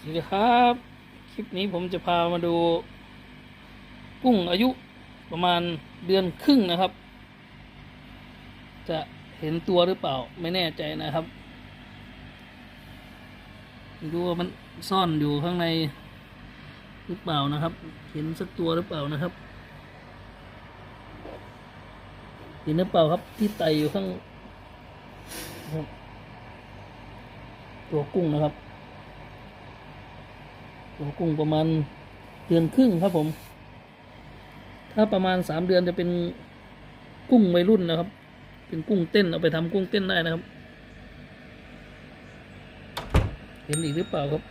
สวัสดีครับ คลิปนี้ผมจะพามาดู กุ้งอายุประมาณเดือนครึ่งนะครับ จะเห็นตัวหรือเปล่าไม่แน่ใจนะครับไม่รู้ว่ามันซ่อนอยู่ข้างในหรือเปล่านะครับ เห็นสักตัวหรือเปล่านะครับ เห็นหรือเปล่าครับที่ไตอยู่ข้าง ตัวกุ้งนะครับ ตัวกุ้งประมาณเดือนครึ่งครับผม ถ้าประมาณสามเดือนจะเป็นกุ้งวัยรุ่นนะครับ เป็นกุ้งเต้นเอาไปทำกุ้งเต้นได้นะครับ เห็นอีกหรือเปล่าครับ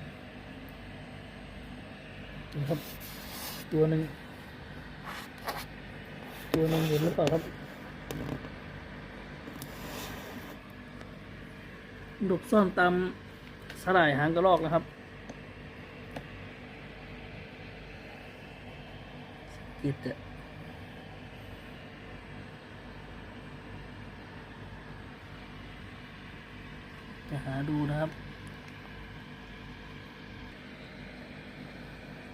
นี่ครับ ตัวหนึ่งตัวหนึ่งเห็นหรือเปล่าครับหลบซ่อนตามสลายหางกระรอกนะครับ กิดอะจะหาดูนะครับ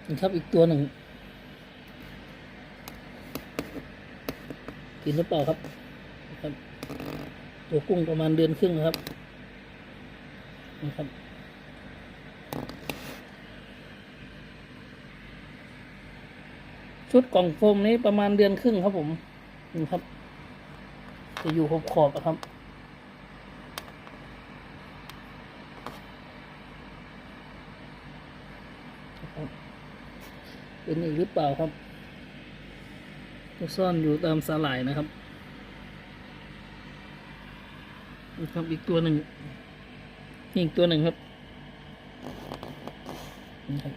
นี่ครับอีกตัวหนึ่ง กินหรือเปล่าครับครับ ตัวกุ้งประมาณเดือนครึ่งนะครับนะครับ ชุดกล่องโฟมนี้ประมาณเดือนครึ่งครับผมนี่ครับ จะอยู่ขอบขอบๆอะครับ เป็นอีกหรือเปล่าครับจะซ่อนอยู่ตามสาหร่ายนะครับนี่ครับอีกตัวหนึ่งนี่อีกตัวหนึ่งครับนี่ครับ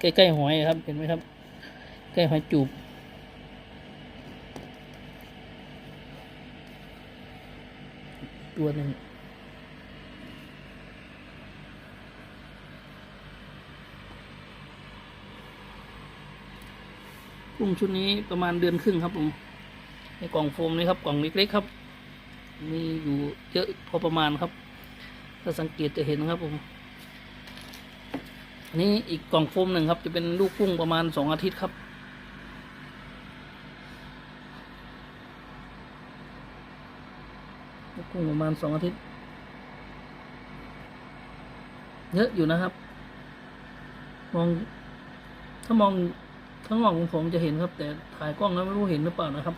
ใกล้ๆหอยครับเห็นไหมครับ ใกล้หอยจูบตัวหนึ่งกุ้งชุดนี้ประมาณเดือนครึ่งครับผมในกล่องโฟมนี้ครับกล่องเล็กๆครับ มีอยู่เยอะพอประมาณครับ ถ้าสังเกตจะเห็นครับผมอันนี้อีกกล่องโฟมหนึ่งครับ จะเป็นลูกกุ้งประมาณสองอาทิตย์ครับ กุ้งประมาณสองอาทิตย์ เยอะอยู่นะครับ มอง ถ้ามองข้างนองของผมจะเห็นครับ แต่ถ่ายกล้องแล้วไม่รู้เห็นหรือเปล่านะครับ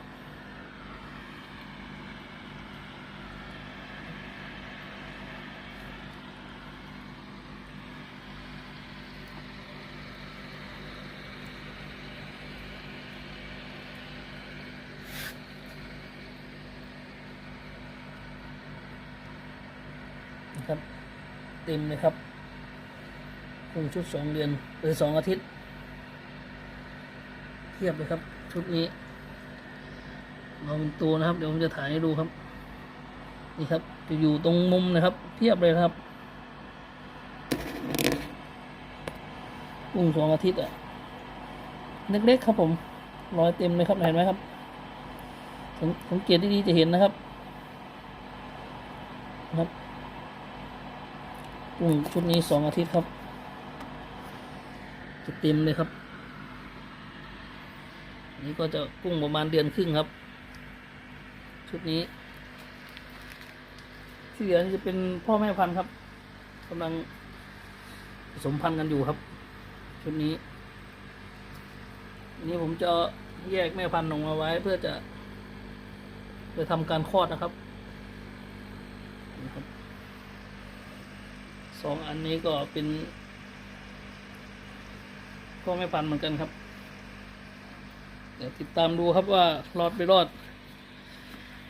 นะครับ เต็มเลยครับคงชุดสองเดือนหรือสองอาทิตย์ เทียบเลยครับ ชุดนี้ลองเป็นตัวนะครับ เดี๋ยวผมจะถ่ายให้ดูครับ นี่ครับจะอยู่ตรงมุมนะครับ เทียบเลยครับกุ้งสองอาทิตย์อะเล็กๆครับผมรอยเต็มเลยครับเห็นไหมครับสังเกตดีๆจะเห็นนะครับ ครับ กุ้งชุดนี้สองอาทิตย์ครับ จะเต็มเลยครับ นี่ก็จะกุ้งประมาณเดือนครึ่งครับ ชุดนี้ ที่เหลือจะเป็นพ่อแม่พันธุ์ครับกำลังผสมพันธุ์กันอยู่ครับ ชุดนี้นนี้ผมจะแยกแม่พันธุ์ออกมาไว้ เพื่อจะ ไปทำการคลอดนะครับนะครับ สองอันนี้ก็เป็น ก็ไม่พันเหมือนกันครับ เดี๋ยวติดตามดูครับว่ารอดไปรอด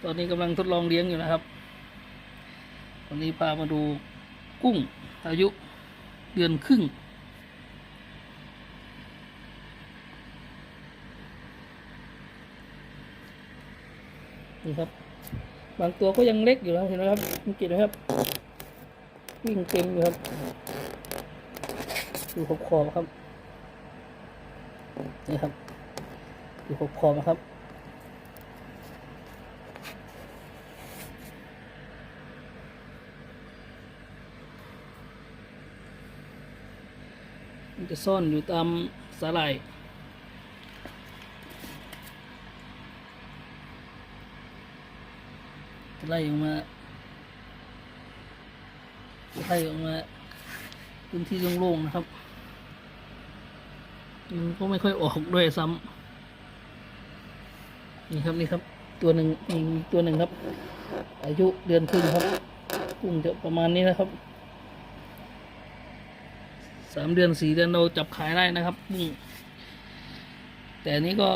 ตอนนี้กำลังทดลองเลี้ยงอยู่นะครับ วันนี้พามาดูกุ้งอายุเดือนครึ่งนี่ครับ บางตัวก็ยังเล็กอยู่นะเห็นไหมครับสังเกตไหมครับ วิ่งเต็มอยู่ครับอยู่ขอบขอบครับ นี่ครับ อยู่ขอบขอบนะครับมันจะซ่อนอยู่ตามสาหร่ายไล่ออกมา ไล่ออกมาพื้นที่โล่งๆนะครับมันก็ไม่ค่อยออกด้วยซ้ำนี่ครับนี่ครับ ตัวหนึ่งอีกตัวหนึ่งครับ อายุเดือนครึ่งครับกุ้งจะประมาณนี้นะครับสามเดือนสี่เดือนเราจับขายได้นะครับกุ้งแต่นี้ก็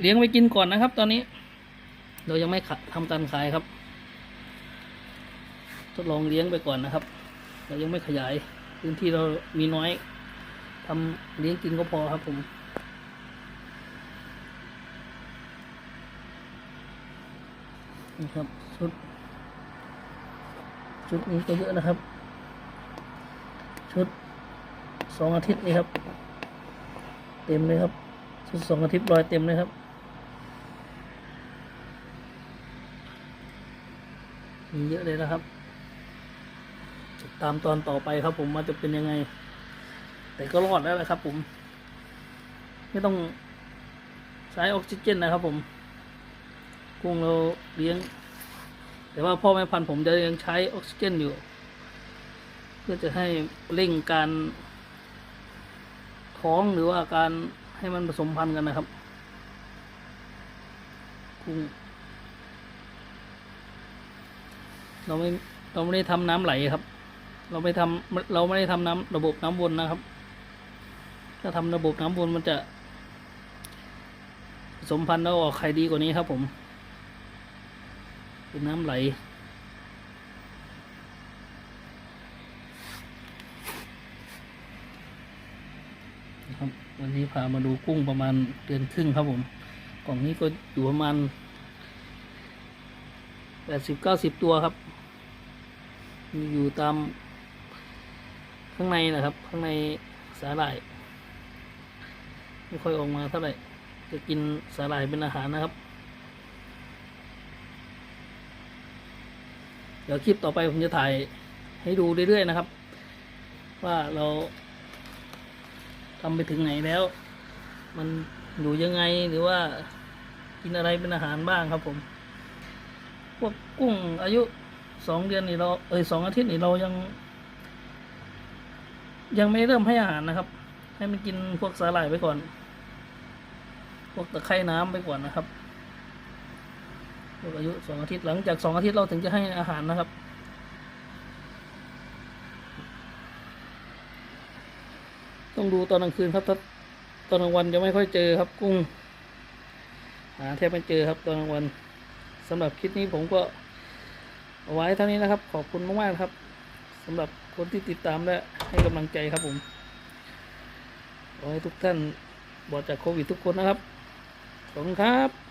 เลี้ยงไว้กินก่อนนะครับ ตอนนี้ เรายังไม่ทำการขายครับ ทดลองเลี้ยงไปก่อนนะครับ เรายังไม่ขยาย พื้นที่เรามีน้อยทำเลี้ยงกินก็พอครับผมนี่ครับชุด ชุดนี้ก็เยอะนะครับ ชุดสองอาทิตย์นี่ครับ เต็มเลยครับ ชุดสองอาทิตย์รอยเต็มเลยครับมีเยอะเลยนะครับ ติดตามตอนต่อไปครับผมว่าจะเป็นยังไง แต่ก็รอดแล้วแหละครับผม ไม่ต้องใช้ออกซิเจนนะครับผม กุ้งเราเลี้ยง แต่ว่าพ่อแม่พันธุ์ผมจะยังใช้ออกซิเจนอยู่ เพื่อจะให้เร่งการท้องหรือว่าการให้มันผสมพันธุ์กันนะครับ กุ้ง เราไม่เราไม่ได้ทำน้ำไหลครับ เราไม่ทำเราไม่ได้ทำน้ำระบบน้ำวนนะครับ ถ้าทำระบบน้ำวนมันจะ สมพันธ์แล้วออกไข่ดีกว่านี้ครับ ผมเป็นน้ำไหลนะครับวันนี้พามาดูกุ้งประมาณเดือนครึ่งครับผมกล่องนี้ก็อยู่ประมาณแปดสิบเก้าสิบตัวครับมีอยู่ตาม ข้างในนะครับ ข้างในสาหร่าย ไม่ค่อยออกมาเท่าไหร่จะกินสาหร่ายเป็นอาหารนะครับ เดี๋ยวคลิปต่อไปผมจะถ่ายให้ดูเรื่อยๆนะครับ ว่าเราทำไปถึงไหนแล้ว มันอยู่ยังไงหรือว่ากินอะไรเป็นอาหารบ้างครับผม พวกกุ้งอายุสองเดือนนี่เราเอ้ยสองอาทิตย์นี่เรายัง ยังไม่เริ่มให้อาหารนะครับ ให้มันกินพวกสาหร่ายไปก่อน พวกตะไคร่น้ำไปก่อนนะครับพวกอายุสองอาทิตย์หลังจากสองอาทิตย์เราถึงจะให้อาหารนะครับต้องดูตอนกลางคืนครับถ้าตอนกลางวันจะไม่ค่อยเจอครับกุ้งหาแทบไม่เจอครับตอนกลางวันสำหรับคลิปนี้ผมก็เอาไว้เท่านี้นะครับ ขอบคุณมากๆครับ สำหรับคนที่ติดตามและให้กำลังใจครับผมขอให้ทุกท่านปลอดจากโควิดทุกคนนะครับขอบคุณครับ